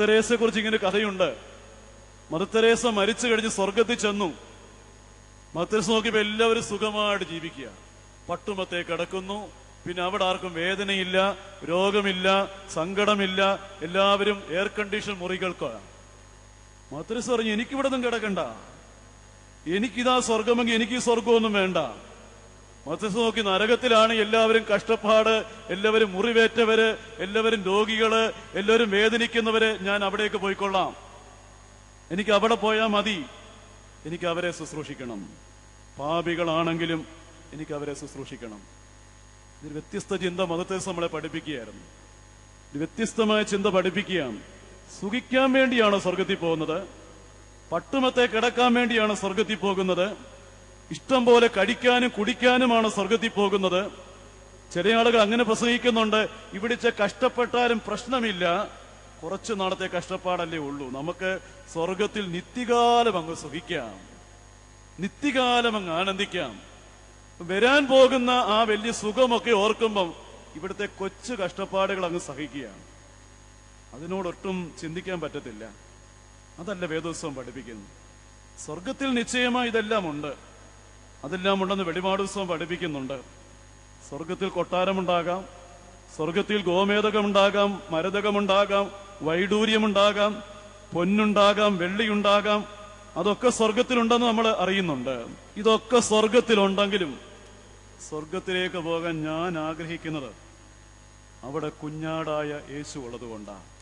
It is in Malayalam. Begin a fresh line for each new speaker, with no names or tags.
തെരേസയെ കുറിച്ച് ഇങ്ങനെ കഥയുണ്ട്. മദർ തെരേസ മരിച്ചു കഴിഞ്ഞ് സ്വർഗത്തിൽ ചെന്നു. മദർ തെരേസ നോക്കിയപ്പോ എല്ലാവരും സുഖമായിട്ട് ജീവിക്കുക. പട്ടുമത്തെ കിടക്കുന്നു. പിന്നെ അവിടെ ആർക്കും വേദനയില്ല രോഗമില്ല സങ്കടമില്ല. എല്ലാവരും എയർ കണ്ടീഷൻ മുറികൾക്കാണ്. മദർ തെരേസ പറഞ്ഞു എനിക്കിവിടെ നിന്നും കിടക്കണ്ട. എനിക്കിതാ സ്വർഗമെങ്കിൽ എനിക്ക് ഈ സ്വർഗമൊന്നും വേണ്ട. മത്സ്യ നോക്കി നരകത്തിലാണ് എല്ലാവരും കഷ്ടപ്പാട് എല്ലാവരും മുറിവേറ്റവര് എല്ലാവരും രോഗികൾ എല്ലാവരും വേദനിക്കുന്നവര് ഞാൻ അവിടേക്ക് പോയിക്കൊള്ളാം. എനിക്ക് അവിടെ പോയാൽ മതി. എനിക്ക് അവരെ ശുശ്രൂഷിക്കണം. പാപികളാണെങ്കിലും എനിക്ക് അവരെ ശുശ്രൂഷിക്കണം. ഇതൊരു വ്യത്യസ്ത ചിന്ത മതത്തെ നമ്മളെ പഠിപ്പിക്കുകയായിരുന്നു. വ്യത്യസ്തമായ ചിന്ത പഠിപ്പിക്കുകയാണ്. സുഖിക്കാൻ വേണ്ടിയാണ് സ്വർഗത്തിൽ പോകുന്നത്. പട്ടുമത്തെ കിടക്കാൻ വേണ്ടിയാണ് സ്വർഗത്തിൽ പോകുന്നത്. ഇഷ്ടം പോലെ കടിക്കാനും കുടിക്കാനുമാണ് സ്വർഗത്തിൽ പോകുന്നത്. ചില ആളുകൾ അങ്ങനെ പ്രസംഗിക്കുന്നുണ്ട്. ഇവിടിച്ച് കഷ്ടപ്പെട്ടാലും പ്രശ്നമില്ല. കുറച്ചു നാളത്തെ കഷ്ടപ്പാടല്ലേ ഉള്ളൂ. നമുക്ക് സ്വർഗത്തിൽ നിത്യകാലം അങ്ങ് സുഖിക്കാം. നിത്യകാലം അങ്ങ് ആനന്ദിക്കാം. വരാൻ പോകുന്ന ആ വലിയ സുഖമൊക്കെ ഓർക്കുമ്പം ഇവിടുത്തെ കൊച്ചു കഷ്ടപ്പാടുകൾ അങ്ങ് സഹിക്കുകയാണ്. അതിനോടൊട്ടും ചിന്തിക്കാൻ പറ്റത്തില്ല. അതല്ല വേദോത്സവം പഠിപ്പിക്കുന്നു. സ്വർഗത്തിൽ നിശ്ചയമായി ഇതെല്ലാം ഉണ്ട്. അതെല്ലാം ഉണ്ടെന്ന് വെളിപാടുത്സവം പഠിപ്പിക്കുന്നുണ്ട്. സ്വർഗത്തിൽ കൊട്ടാരമുണ്ടാകാം സ്വർഗത്തിൽ ഗോമേതകമുണ്ടാകാം മരതകമുണ്ടാകാം വൈഡൂര്യമുണ്ടാകാം പൊന്നുണ്ടാകാം വെള്ളിയുണ്ടാകാം അതൊക്കെ സ്വർഗത്തിലുണ്ടെന്ന് നമ്മൾ അറിയുന്നുണ്ട്. ഇതൊക്കെ സ്വർഗത്തിലുണ്ടെങ്കിലും സ്വർഗത്തിലേക്ക് പോകാൻ ഞാൻ ആഗ്രഹിക്കുന്നത് അവിടെ കുഞ്ഞാടായ യേശു ഉള്ളതുകൊണ്ടാണ്.